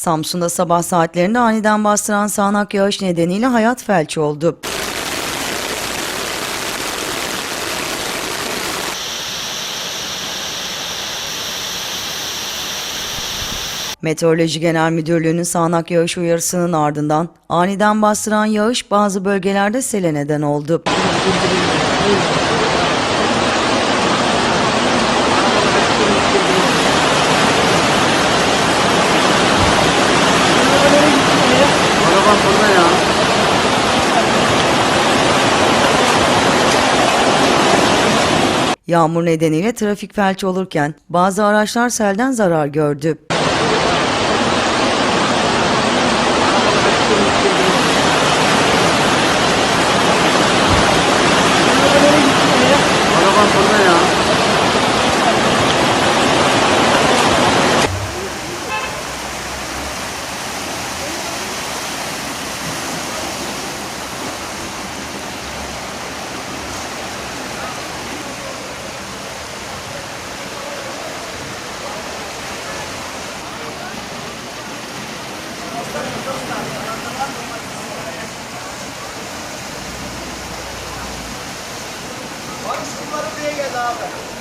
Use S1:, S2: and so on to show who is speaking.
S1: Samsun'da sabah saatlerinde aniden bastıran sağanak yağış nedeniyle hayat felç oldu. Meteoroloji Genel Müdürlüğü'nün sağanak yağış uyarısının ardından aniden bastıran yağış bazı bölgelerde sele neden oldu.
S2: Araba burada ya.
S1: Yağmur nedeniyle trafik felç olurken bazı araçlar selden zarar gördü.
S2: Araba burada ya.
S3: Barış kumları buraya geldi abi.